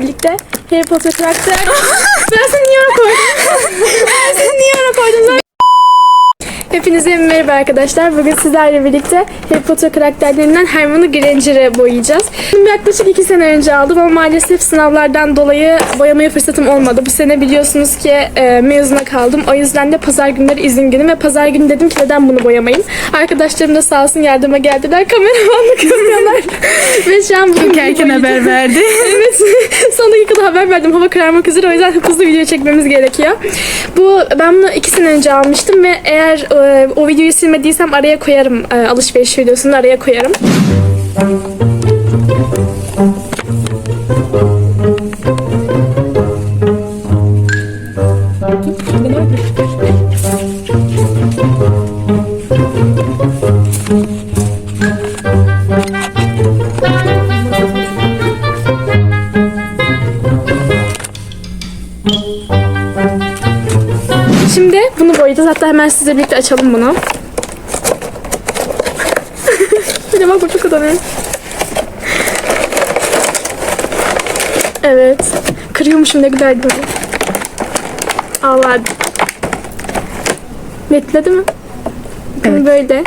birlikte Harry Potter karakter. ben seni niye oraya koydum? ben seni niye oraya koydum? Hepinize merhaba arkadaşlar. Bugün sizlerle birlikte Harry Potter karakterlerinden Hermione Granger'ı boyayacağız. Bunu yaklaşık iki sene önce aldım ama maalesef sınavlardan dolayı boyamaya fırsatım olmadı. Bu sene biliyorsunuz ki e, mezuna kaldım. O yüzden de pazar günleri izin günü ve pazar günü dedim ki neden bunu boyamayın. Arkadaşlarım da sağ olsun yardıma geldiler. Kameramanlık yapıyorlar. ve şu an bugün Çok erken haber verdi. evet. Son dakikada haber verdim. Hava kararmak üzere. O yüzden hızlı video çekmemiz gerekiyor. Bu ben bunu iki sene önce almıştım ve eğer e, o videoyu silmediysem araya koyarım. E, alışveriş videosunu araya koyarım. Hemen sizle birlikte açalım bunu. De bak bu çok utanıyorum. Evet. Kırıyormuşum ne güzel böyle. Allah. Netledi mi? Evet. böyle.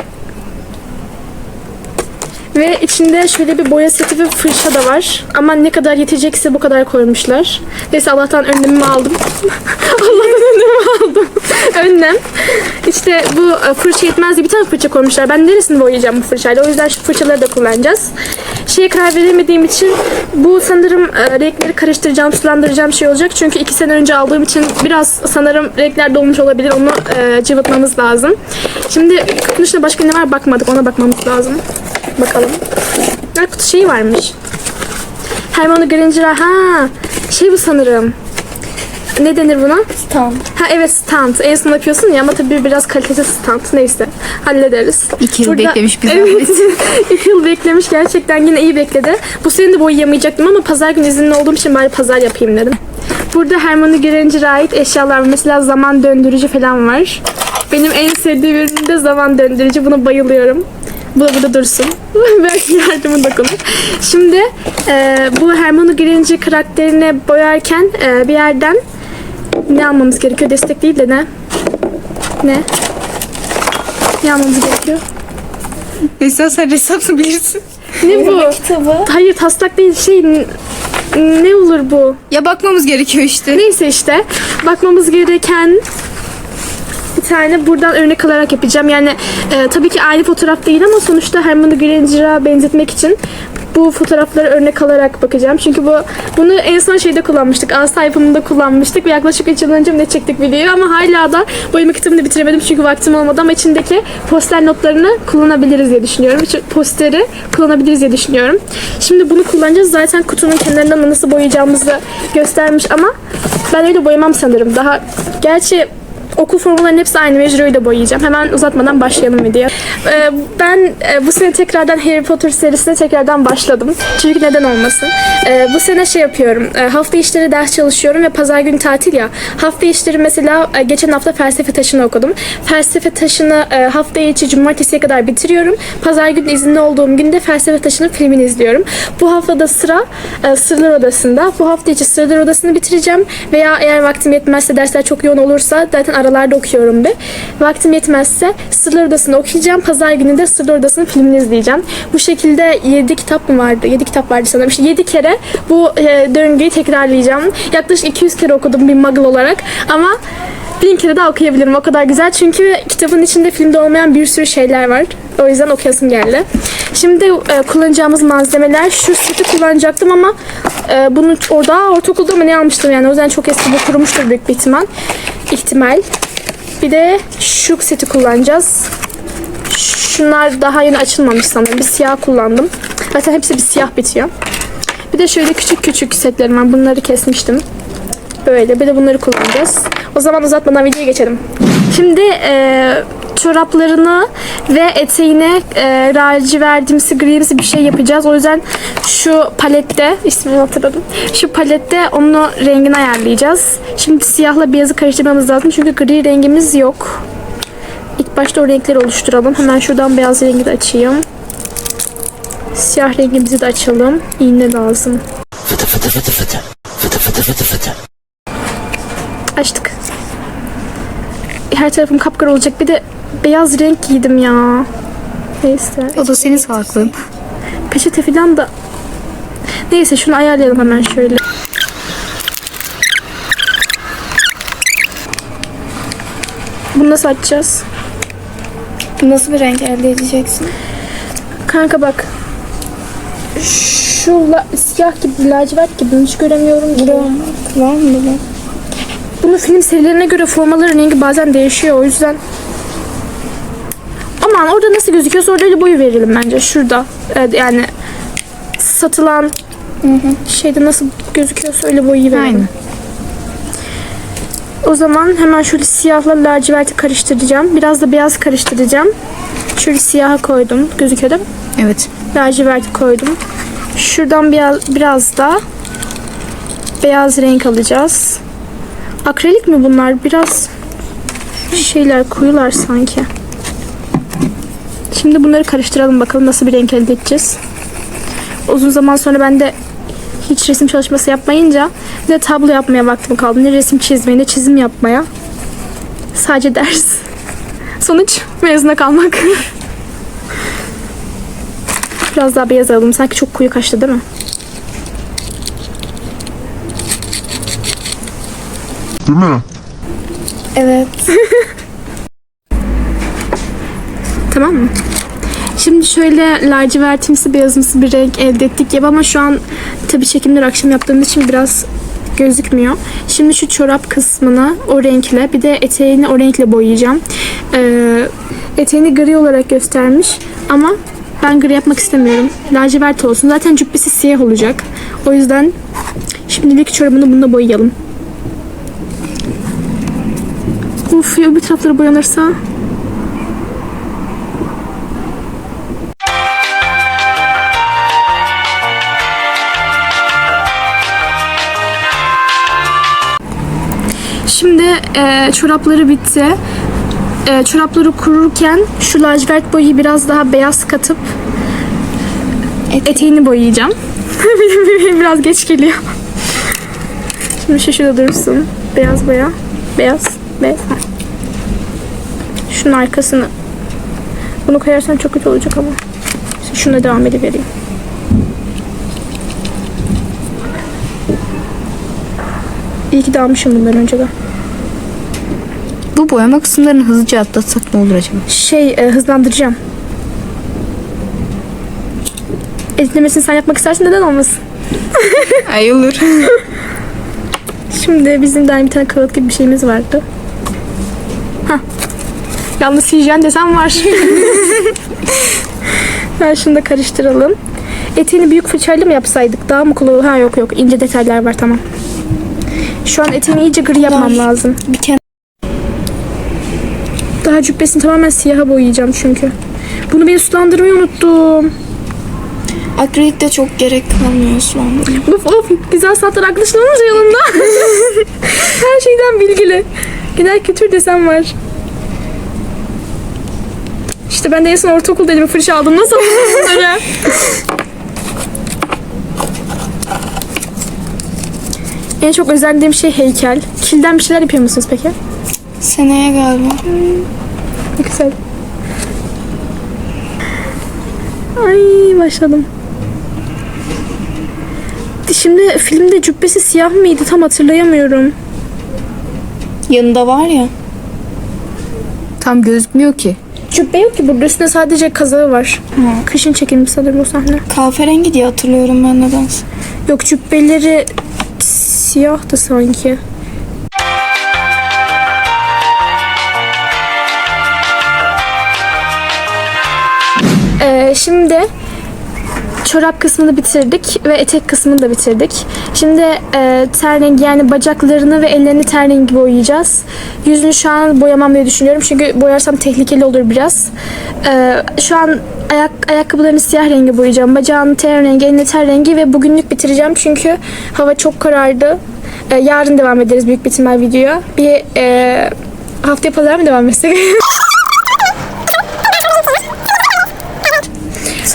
Ve içinde şöyle bir boya seti ve fırça da var. Ama ne kadar yetecekse bu kadar koymuşlar. Neyse Allah'tan önlemimi aldım. Allah'tan önlemimi aldım. Önlem. İşte bu e, fırça yetmez diye bir tane fırça koymuşlar. Ben neresini boyayacağım bu fırçayla? O yüzden şu fırçaları da kullanacağız. Şeye karar veremediğim için bu sanırım e, renkleri karıştıracağım, sulandıracağım şey olacak. Çünkü iki sene önce aldığım için biraz sanırım renkler dolmuş olabilir. Onu e, cıvıtmamız lazım. Şimdi kutunun başka ne var bakmadık. Ona bakmamız lazım. Bakalım. Ha, kutu şeyi varmış. Hermione Granger'a ha şey bu sanırım. Ne denir buna? Tamam. Ha evet stand. En son yapıyorsun ya ama tabii biraz kalitesiz stand. Neyse hallederiz. İki yıl Burada- beklemiş bir Evet. İki yıl beklemiş. Gerçekten yine iyi bekledi. Bu sene de boyayamayacaktım ama pazar günü izinli olduğum için bari pazar yapayım dedim. Burada Hermione Granger'a ait eşyalar. Mesela zaman döndürücü falan var. Benim en sevdiğim ürün de zaman döndürücü. Buna bayılıyorum. Bu da burada dursun. Belki yardımı dokunur. Şimdi e, bu Hermione Granger karakterini boyarken e, bir yerden ne almamız gerekiyor? Destek değil de ne? Ne? Ne almamız gerekiyor? Mesela sen hesaplı bilirsin. Ne bu? kitabı. Hayır taslak değil şey n- ne olur bu? Ya bakmamız gerekiyor işte. Neyse işte bakmamız gereken bir tane buradan örnek alarak yapacağım. Yani e, tabii ki aynı fotoğraf değil ama sonuçta Hermione Granger'a benzetmek için bu fotoğrafları örnek alarak bakacağım. Çünkü bu bunu en son şeyde kullanmıştık. Asa yapımında kullanmıştık ve yaklaşık 3 yıl önce ne çektik videoyu ama hala da boyama kitabını bitiremedim çünkü vaktim olmadı ama içindeki poster notlarını kullanabiliriz diye düşünüyorum. Posteri kullanabiliriz diye düşünüyorum. Şimdi bunu kullanacağız. Zaten kutunun kenarından nasıl boyayacağımızı göstermiş ama ben öyle boyamam sanırım. Daha gerçi okul formalarının hepsi aynı mecrayı da boyayacağım. Hemen uzatmadan başlayalım videoya. Ee, ben e, bu sene tekrardan Harry Potter serisine tekrardan başladım. Çünkü neden olmasın? Ee, bu sene şey yapıyorum. E, hafta işleri ders çalışıyorum ve pazar günü tatil ya. Hafta işleri mesela e, geçen hafta felsefe taşını okudum. Felsefe taşını e, hafta içi cumartesiye kadar bitiriyorum. Pazar günü izinli olduğum günde felsefe taşının filmini izliyorum. Bu haftada sıra Sırlar Odası'nda. Bu hafta içi Sırlar Odası'nı bitireceğim. Veya eğer vaktim yetmezse dersler çok yoğun olursa zaten aralarda okuyorum bir. Vaktim yetmezse Sırlar Odası'nı okuyacağım. Pazar günü de Sırlar Odası'nın filmini izleyeceğim. Bu şekilde 7 kitap mı vardı? 7 kitap vardı sanırım. İşte 7 kere bu e, döngüyü tekrarlayacağım. Yaklaşık 200 kere okudum bir muggle olarak. Ama bin kere daha okuyabilirim. O kadar güzel. Çünkü kitabın içinde filmde olmayan bir sürü şeyler var. O yüzden okuyasım geldi. Şimdi e, kullanacağımız malzemeler şu seti kullanacaktım ama e, bunu orada ortaokulda mı ne almıştım yani. O yüzden çok eski bu kurumuştur büyük bir ihtimal. İhtimal. Bir de şu seti kullanacağız. Şunlar daha yeni açılmamış sanırım. Bir siyah kullandım. Zaten hepsi bir siyah bitiyor. Bir de şöyle küçük küçük setlerim var. Bunları kesmiştim. Böyle. Bir de bunları kullanacağız. O zaman uzatmadan videoya geçelim. Şimdi e, çoraplarını ve eteğine e, raci verdiğimiz grimsi bir şey yapacağız. O yüzden şu palette ismini hatırladım. Şu palette onu rengini ayarlayacağız. Şimdi siyahla beyazı karıştırmamız lazım. Çünkü gri rengimiz yok. İlk başta o renkleri oluşturalım. Hemen şuradan beyaz rengi de açayım. Siyah rengimizi de açalım. İğne lazım. Fıtı fıtı fıtı fıtı. Açtık. Her tarafım kapkara olacak. Bir de beyaz renk giydim ya. Neyse. O da senin salaklığın. Peçete falan da... Neyse şunu ayarlayalım hemen şöyle. Bunu nasıl açacağız? Nasıl bir renk elde edeceksin? Kanka bak. Şu la- siyah gibi, lacivert gibi hiç göremiyorum ki. Var mı bu? Bunu film serilerine göre formaların rengi bazen değişiyor o yüzden. Aman orada nasıl gözüküyorsa orada öyle boyu verelim bence şurada. Evet, yani satılan şeyde nasıl gözüküyorsa öyle boyu verelim. Aynen. O zaman hemen şöyle siyahla laciverti karıştıracağım. Biraz da beyaz karıştıracağım. Şöyle siyaha koydum. Gözüküyor değil mi? Evet. Laciverti koydum. Şuradan biraz, biraz da beyaz renk alacağız. Akrilik mi bunlar? Biraz şeyler koyular sanki. Şimdi bunları karıştıralım bakalım nasıl bir renk elde edeceğiz. Uzun zaman sonra ben de hiç resim çalışması yapmayınca ne tablo yapmaya vaktim kaldı. Ne resim çizmeye ne çizim yapmaya. Sadece ders. Sonuç mezuna kalmak. Biraz daha beyaz alalım. Sanki çok koyu kaçtı değil mi? Değil mi? Evet. Tamam mı? Şimdi şöyle lacivertimsi beyazımsı bir renk elde ettik gibi ama şu an tabi çekimleri akşam yaptığımız için biraz gözükmüyor. Şimdi şu çorap kısmını o renkle bir de eteğini o renkle boyayacağım. Ee, eteğini gri olarak göstermiş ama ben gri yapmak istemiyorum. Lacivert olsun. Zaten cübbesi siyah olacak. O yüzden şimdilik çorabını bununla boyayalım. Uf ya bir tarafları boyanırsa. Şimdi e, çorapları bitti. E, çorapları kururken şu lacivert boyayı biraz daha beyaz katıp eteğini boyayacağım. biraz geç geliyor. Şimdi şu şurada dursun. Beyaz boya. Beyaz. Ha. Şunun arkasını. Bunu koyarsan çok kötü olacak ama. İşte şuna devam edevereyim. İyi ki de almışım bunları önceden. Bu boyama kısımlarını hızlıca atlatsak ne olur acaba? Şey e, hızlandıracağım. Editlemesini sen yapmak istersen neden olmasın? Ay olur. Şimdi bizim de bir tane kağıt gibi bir şeyimiz vardı. Yalnız hijyen desem var. ben şunu da karıştıralım. Eteğini büyük fırçayla mı yapsaydık? Daha mı olur? Ha yok yok. İnce detaylar var tamam. Şu an eteğini iyice gri yapmam lazım. bir kenar Daha cübbesini tamamen siyaha boyayacağım çünkü. Bunu ben sulandırmayı unuttum. akrilik de çok gerek kalmıyor sulandırma. Of of güzel sanatlar arkadaşlarımız yanında. Her şeyden bilgili. Genel kültür desem var. İşte ben de en son ortaokulda elime fırça aldım. Nasıl bunları? en çok özendiğim şey heykel. Kilden bir şeyler yapıyor musunuz peki? Seneye galiba. Ne güzel. Ay başladım. Şimdi filmde cübbesi siyah mıydı tam hatırlayamıyorum. Yanında var ya. Tam gözükmüyor ki. Cübbe yok ki burada üstünde sadece kazağı var. Kışın çekilmiş sanırım o sahne. Kahverengi diye hatırlıyorum ben nedense. Yok cübbeleri siyahtı sanki. Ee, şimdi çorap kısmını bitirdik ve etek kısmını da bitirdik. Şimdi e, ten rengi yani bacaklarını ve ellerini ten rengi boyayacağız. Yüzünü şu an boyamam diye düşünüyorum çünkü boyarsam tehlikeli olur biraz. Ee, şu an ayak ayakkabılarını siyah rengi boyayacağım. Bacağını ten rengi, elini ten rengi ve bugünlük bitireceğim çünkü hava çok karardı. Ee, yarın devam ederiz büyük bir ihtimal videoya. Bir e, haftaya pazar mı devam etsek?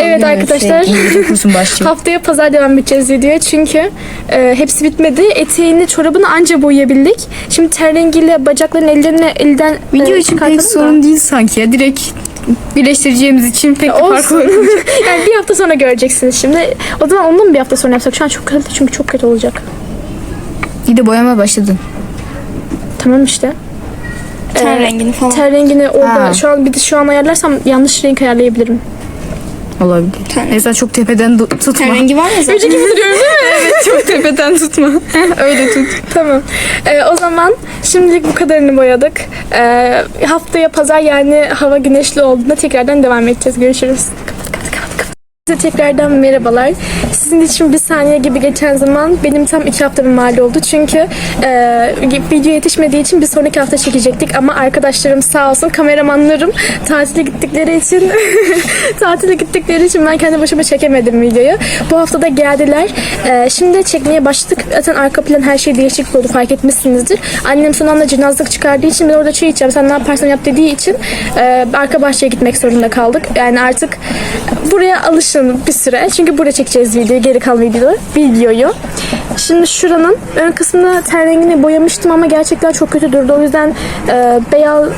evet arkadaşlar. İngilizce kursun başlıyor. Haftaya pazar devam edeceğiz videoya çünkü e, hepsi bitmedi. Eteğini, çorabını anca boyayabildik. Şimdi ter rengiyle bacakların ellerini elden Video e, için pek da. sorun değil sanki ya. Direkt birleştireceğimiz için pek de fark Olsun. olmayacak. yani bir hafta sonra göreceksiniz şimdi. O zaman ondan bir hafta sonra yapsak. Şu an çok kötü çünkü çok kötü olacak. İyi de boyama başladın. Tamam işte. Ten Ee, rengini falan. Ter rengini orada Ha. şu an bir de şu an ayarlarsam yanlış renk ayarlayabilirim. Olabilir. Mesela çok tepeden du- tutma. Ten rengi var ya zaten. evet çok tepeden tutma. Öyle tut. Tamam. Ee, o zaman şimdilik bu kadarını boyadık. Ee, haftaya pazar yani hava güneşli olduğunda tekrardan devam edeceğiz. Görüşürüz. Kapat, kapat, kapat, kapat. Size tekrardan merhabalar. Sizin için bir saniye gibi geçen zaman benim tam iki haftamın mal oldu. Çünkü e, video yetişmediği için bir sonraki hafta çekecektik. Ama arkadaşlarım sağ olsun kameramanlarım tatile gittikleri için tatile gittikleri için ben kendi başıma çekemedim videoyu. Bu hafta da geldiler. E, şimdi çekmeye başladık. Zaten arka plan her şey değişik oldu fark etmişsinizdir. Annem son anda cenazlık çıkardığı için ben orada çay içeceğim. Sen ne yaparsan yap dediği için e, arka bahçeye gitmek zorunda kaldık. Yani artık buraya alışın bir süre. Çünkü burada çekeceğiz videoyu. Geri kalan videoyu. videoyu. Şimdi şuranın ön kısmını ten rengini boyamıştım ama gerçekten çok kötü durdu. O yüzden e, beyaz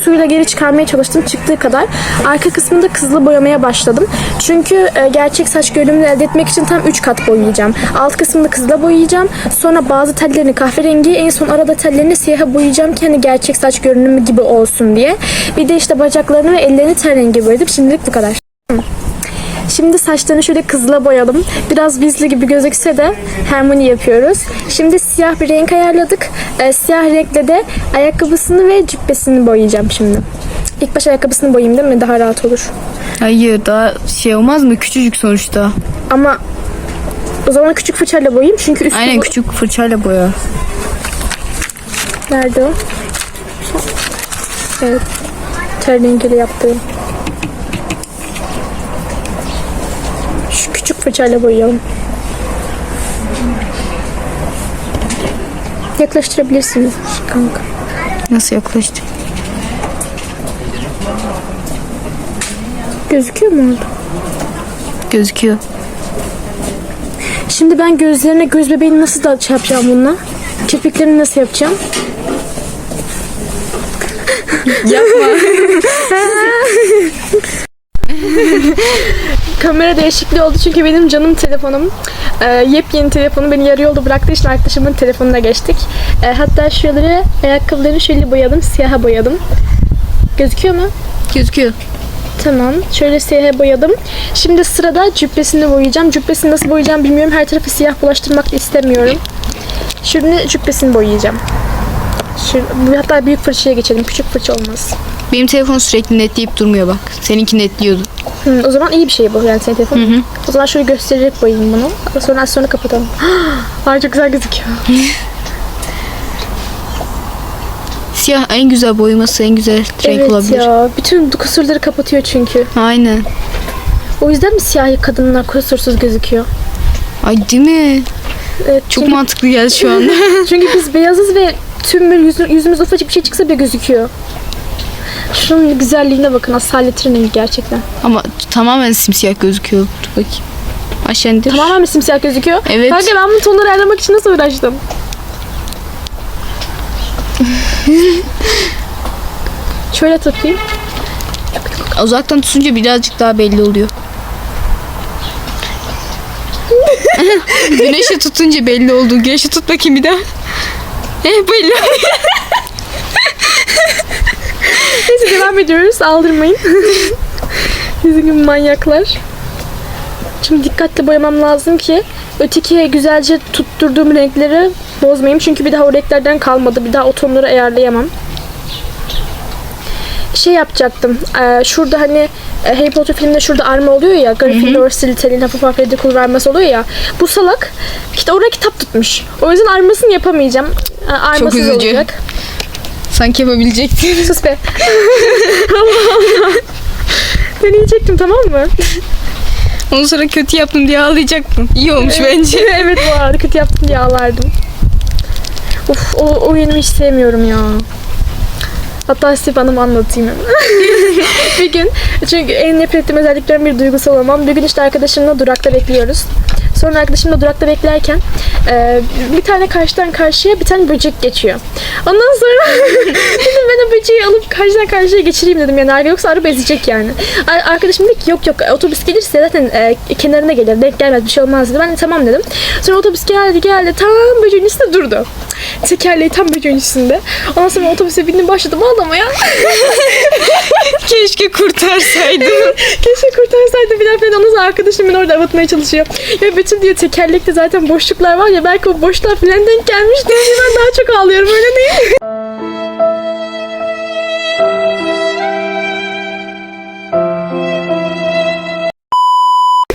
suyla geri çıkarmaya çalıştım çıktığı kadar. Arka kısmında kızılı boyamaya başladım. Çünkü e, gerçek saç görünümünü elde etmek için tam 3 kat boyayacağım. Alt kısmını kızıla boyayacağım. Sonra bazı tellerini kahverengi, en son arada tellerini siyaha boyayacağım ki hani gerçek saç görünümü gibi olsun diye. Bir de işte bacaklarını ve ellerini ten rengi boyadım. Şimdilik bu kadar. Şimdi saçlarını şöyle kızıla boyadım. Biraz bizli gibi gözükse de harmoni yapıyoruz. Şimdi siyah bir renk ayarladık. Ee, siyah renkle de ayakkabısını ve cübbesini boyayacağım şimdi. İlk baş ayakkabısını boyayayım değil mi? Daha rahat olur. Hayır daha şey olmaz mı? Küçücük sonuçta. Ama o zaman küçük fırçayla boyayayım çünkü üstü Aynen küçük fırçayla boya. Nerede o? Evet. Ter rengiyle yaptığım. Şu küçük fırçayla boyayalım. Yaklaştırabilirsiniz kanka. Nasıl yaklaştı? Gözüküyor mu orada? Gözüküyor. Şimdi ben gözlerine göz bebeğini nasıl da şey yapacağım bununla? Kirpiklerini nasıl yapacağım? Yapma. Kamera değişikliği oldu çünkü benim canım telefonum e, yepyeni telefonu beni yarı yolda bıraktığı için arkadaşımın telefonuna geçtik. E, hatta şuraları ayakkabılarını şöyle boyadım, siyaha boyadım. Gözüküyor mu? Gözüküyor. Tamam. Şöyle siyaha boyadım. Şimdi sırada cübbesini boyayacağım. Cübbesini nasıl boyayacağım bilmiyorum. Her tarafı siyah bulaştırmak istemiyorum. Şimdi cübbesini boyayacağım. Şu, hatta büyük fırçaya geçelim. Küçük fırça olmaz. Benim telefon sürekli netleyip durmuyor bak. Seninki netliyordu. Hı, o zaman iyi bir şey bu yani senin telefonun. O zaman şöyle göstererek boyayayım bunu. Sonra az sonra kapatalım. Ay çok güzel gözüküyor. Siyah en güzel boyaması en güzel renk evet olabilir. ya. Bütün kusurları kapatıyor çünkü. Aynen. O yüzden mi siyahi kadınlar kusursuz gözüküyor? Ay değil mi? Evet, Çok çünkü, mantıklı geldi şu anda. çünkü biz beyazız ve tüm böyle yüzü- yüzümüz ufacık bir şey çıksa bile gözüküyor. Şunun güzelliğine bakın. Asalet rengi gerçekten. Ama tamamen simsiyah gözüküyor. Dur bakayım. Aşağı indir. Tamamen mi simsiyah gözüküyor? Evet. Kanka ben bu tonları ayarlamak için nasıl uğraştım? Şöyle tutayım. Uzaktan tutunca birazcık daha belli oluyor. Güneşe tutunca belli oldu. Güneşe tut bakayım bir daha. Eh belli. Neyse devam ediyoruz. Aldırmayın. Bizim gibi manyaklar. Şimdi dikkatli boyamam lazım ki öteki güzelce tutturduğum renkleri bozmayayım. Çünkü bir daha o renklerden kalmadı. Bir daha o tonları ayarlayamam. Şey yapacaktım. eee, şurada hani e, Harry Potter filminde şurada arma oluyor ya. Gryffindor, Slytherin, Hufflepuff, Ravenclaw arması oluyor ya. Bu salak işte oraya kitap tutmuş. O yüzden armasını yapamayacağım. E, Armasız üzücü. olacak. Sanki yapabilecektin. Sus be. Allah Allah. Deneyecektim tamam mı? Ondan sonra kötü yaptım diye ağlayacaktın. İyi olmuş bence. evet bu arada kötü yaptım diye ağlardım. Uf o oyunu hiç sevmiyorum ya. Hatta size bana anlatayım bir gün çünkü en nefret ettiğim özelliklerim bir duygusal olmam. Bir gün işte arkadaşımla durakta bekliyoruz. Sonra arkadaşım da durakta beklerken e, bir tane karşıdan karşıya bir tane böcek geçiyor. Ondan sonra dedim ben o böceği alıp karşıdan karşıya geçireyim dedim yani yoksa araba ezecek yani. Ar- Arkadaşım dedi ki yok yok otobüs gelirse zaten e, kenarına gelir denk gelmez bir şey olmaz dedi. Ben de tamam dedim. Sonra otobüs geldi geldi tam böceğin üstünde durdu. Tekerleği tam böceğin üstünde. Ondan sonra otobüse bindim başladım ağlamaya. Keşke kurtarsaydım. Keşke kurtarsaydı bir falan. Ondan sonra arkadaşım beni orada avatmaya çalışıyor. Ya bütün diyor tekerlekte zaten boşluklar var ya belki o boşluğa falan denk gelmiş diye ben daha çok ağlıyorum öyle değil mi?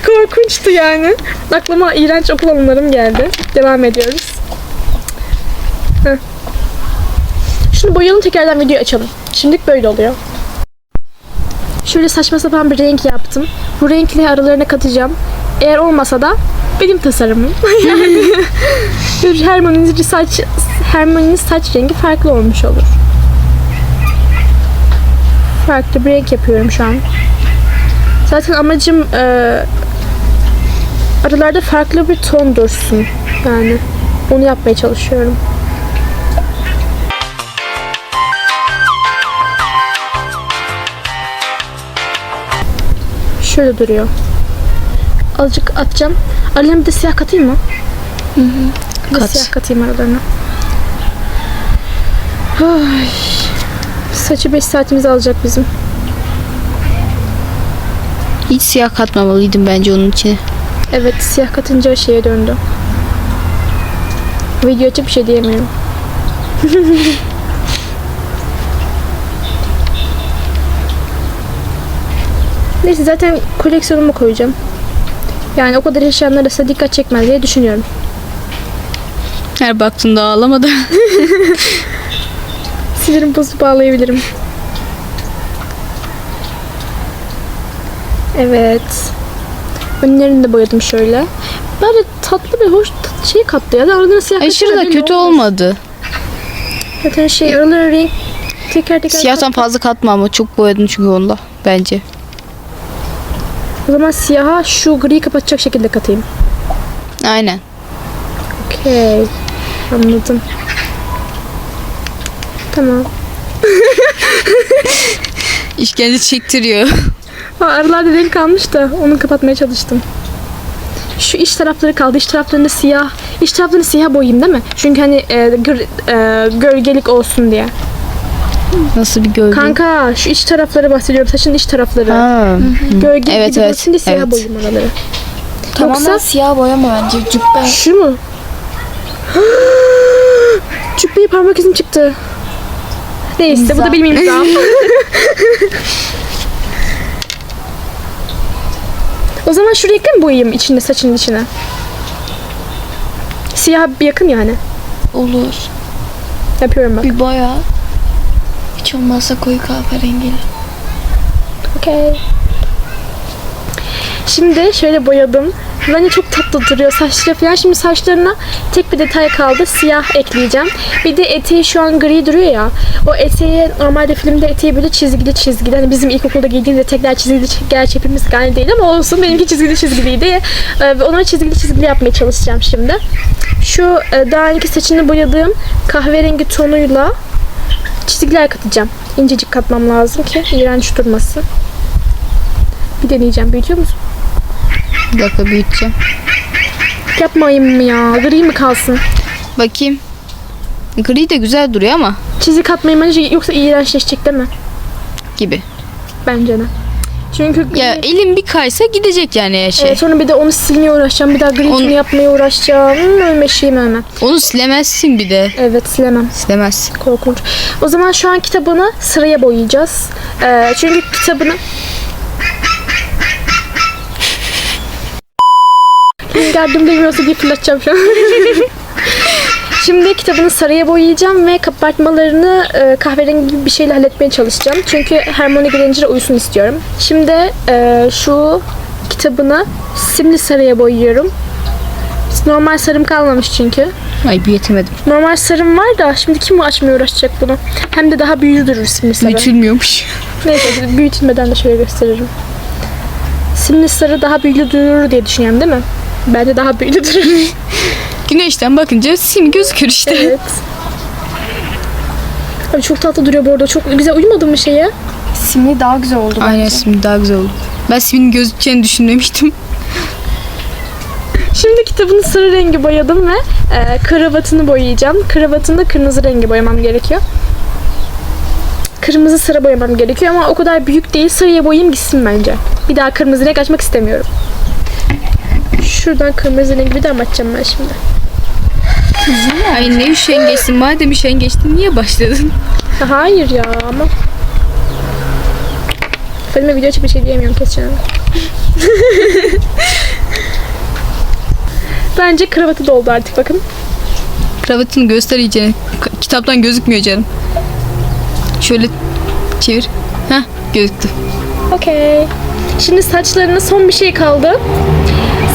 Korkunçtu yani. Aklıma iğrenç okul anılarım geldi. Devam ediyoruz. Şunu boyayalım tekrardan video açalım. Şimdilik böyle oluyor. Şöyle saçma sapan bir renk yaptım. Bu renkli aralarına katacağım. Eğer olmasa da benim tasarımım. yani bir Hermione'nin saç Hermione'nin saç rengi farklı olmuş olur. Farklı bir renk yapıyorum şu an. Zaten amacım e, aralarda farklı bir ton dursun. Yani onu yapmaya çalışıyorum. Şöyle duruyor. Azıcık atacağım. Aralarına bir de siyah katayım mı? Hı hı. Kat. Siyah katayım aralarına. Ay. Saçı 5 saatimizi alacak bizim. Hiç siyah katmamalıydım bence onun içine. Evet siyah katınca şeye döndü. Video açıp bir şey diyemiyorum. Neyse zaten koleksiyonuma koyacağım. Yani o kadar yaşayanlar ise dikkat çekmez diye düşünüyorum. Her baktığında ağlama da. Sinirim bozup bağlayabilirim. Evet. Önlerini de boyadım şöyle. Böyle tatlı bir hoş tat- şey kattı ya. Aralarına siyah Aşırı da kötü olmaz. olmadı. Zaten şey aralara renk teker teker Siyahtan kat- fazla katma ama çok boyadın çünkü onda bence. O zaman siyaha şu griyi kapatacak şekilde katayım. Aynen. Okey. Anladım. Tamam. İşkence çektiriyor. Ha, aralarda renk kalmış da onu kapatmaya çalıştım. Şu iç tarafları kaldı. İç taraflarında siyah. İç taraflarını siyah boyayayım değil mi? Çünkü hani e, gır- e, gölgelik olsun diye. Nasıl bir gölge? Kanka şu iç tarafları bahsediyorum. Saçın iç tarafları. Ha. Gölge Evet, gibi evet, diye siyah evet. boyayayım oraları. Tamamen Yoksa siyah boyama bence. Cübbe. şu mu? Cübbeyi parmak izim çıktı. Neyse bu da İmza. benim imzam. o zaman şu renkle mi boyayayım içinde saçının içine? Siyah bir yakın yani. Olur. Yapıyorum bak. Bir boya. Hiç olmazsa koyu kahverengiyle. Okey. Şimdi şöyle boyadım. Bence çok tatlı duruyor saçları falan. Şimdi saçlarına tek bir detay kaldı. Siyah ekleyeceğim. Bir de eteği şu an gri duruyor ya. O eteği normalde filmde eteği böyle çizgili çizgili. Hani bizim ilkokulda giydiğimiz etekler çizgili gerçi hepimiz aynı değil ama olsun. Benimki çizgili çizgiliydi. Ee, ve Ona çizgili çizgili yapmaya çalışacağım şimdi. Şu e, daha önceki saçını boyadığım kahverengi tonuyla çizgiler katacağım. İncecik katmam lazım ki iğrenç durmasın. Bir deneyeceğim. Büyütüyor musun? Bir dakika büyüteceğim. Yapmayayım mı ya? Gri mi kalsın? Bakayım. Gri de güzel duruyor ama Çizik atmayayım bence yoksa iğrençleşecek değil mi? gibi. Bence de. Çünkü gri, Ya elim bir kaysa gidecek yani şey. Evet, sonra bir de onu silmeye uğraşacağım. Bir daha gri Onu- yapmaya uğraşacağım. Hmm, ölme şeyim ölme. Onu silemezsin bir de. Evet silemem. Silemezsin. Korkunç. O zaman şu an kitabını sıraya boyayacağız. Ee, çünkü kitabını... Yardım bilmiyorsa diye fırlatacağım şu an. Şimdi kitabını sarıya boyayacağım ve kabartmalarını e, kahverengi gibi bir şeyle halletmeye çalışacağım. Çünkü Hermione Granger'a uysun istiyorum. Şimdi e, şu kitabını simli sarıya boyuyorum. Normal sarım kalmamış çünkü. Ay büyütemedim. Normal sarım var da şimdi kim açmaya uğraşacak bunu? Hem de daha büyülü durur simli sarı. Büyütülmüyormuş. Neyse büyütülmeden de şöyle gösteririm. Simli sarı daha büyülü durur diye düşünüyorum değil mi? Bence daha büyülü durur. Güneşten bakınca sim gözükür işte. evet. Abi çok tatlı duruyor bu arada. Çok güzel uyumadı mı şeye? Simli daha güzel oldu Aynen bence. sim daha güzel oldu. Ben simin gözükeceğini düşünmemiştim. Şimdi kitabını sarı rengi boyadım ve e, kravatını boyayacağım. Kravatını da kırmızı rengi boyamam gerekiyor. Kırmızı sarı boyamam gerekiyor ama o kadar büyük değil. Sarıya boyayayım gitsin bence. Bir daha kırmızı renk açmak istemiyorum. Şuradan kırmızı rengi bir daha açacağım ben şimdi? Ay ne üşengeçsin. Madem üşengeçtin niye başladın? Ha, hayır ya ama. Fadime video açıp bir şey diyemiyorum keseceğim. Bence kravatı doldu artık bakın. Kravatını göster iyice. Kitaptan gözükmüyor canım. Şöyle çevir. Heh gözüktü. Okey. Şimdi saçlarına son bir şey kaldı.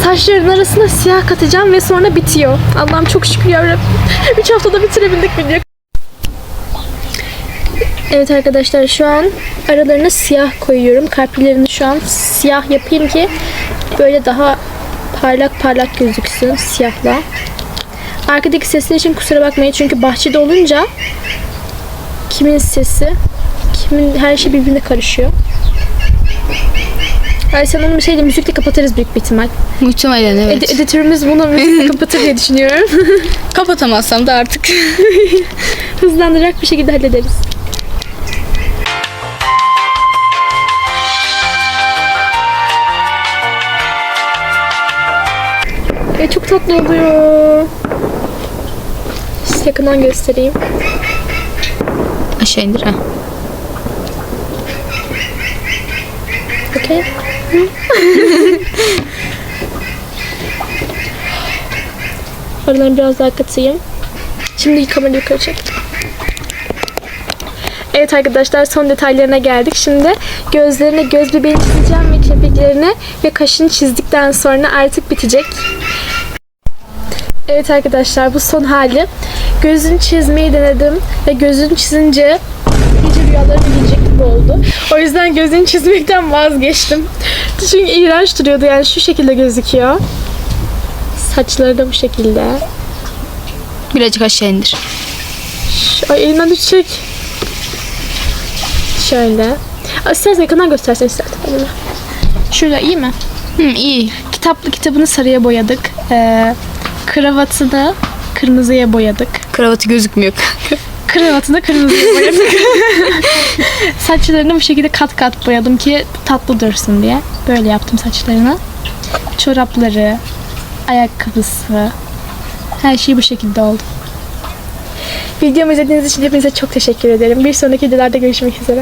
Saçların arasına siyah katacağım ve sonra bitiyor. Allah'ım çok şükür yavrum. 3 haftada bitirebildik video. Evet arkadaşlar şu an aralarına siyah koyuyorum. Kalplerini şu an siyah yapayım ki böyle daha parlak parlak gözüksün siyahla. Arkadaki sesler için kusura bakmayın çünkü bahçede olunca kimin sesi, kimin her şey birbirine karışıyor. Ay onu bir şeyle müzikle kapatırız büyük bir ihtimal. Muhtemelen evet. Ed- editörümüz bunu müzikle kapatır diye düşünüyorum. Kapatamazsam da artık. Hızlandırarak bir şekilde hallederiz. E, çok tatlı oluyor. Size yakından göstereyim. Aşağı indir. Heh. Okey. Aralarını biraz daha katayım. Şimdi kamerayı yukarı çek. Evet arkadaşlar son detaylarına geldik. Şimdi gözlerine göz bebeğini çizeceğim ve kirpiklerine ve kaşını çizdikten sonra artık bitecek. Evet arkadaşlar bu son hali. Gözünü çizmeyi denedim ve gözünü çizince gece rüyalarıma girecek gibi oldu. O yüzden gözünü çizmekten vazgeçtim. Çünkü iğrenç duruyordu yani şu şekilde gözüküyor. Saçları da bu şekilde. Birazcık aşağı indir. Ay elimden düşecek. Şöyle. İstersen yakından göstersen istersen. Şurada iyi mi? Hı, iyi. Kitaplı kitabını sarıya boyadık. Ee, kravatını kırmızıya boyadık. Kravatı gözükmüyor. Kravatını kırmızıya boyadık. Saçlarını bu şekilde kat kat boyadım ki tatlı dursun diye. Böyle yaptım saçlarını. Çorapları, ayakkabısı, her şey bu şekilde oldu. Videomu izlediğiniz için hepinize çok teşekkür ederim. Bir sonraki videolarda görüşmek üzere.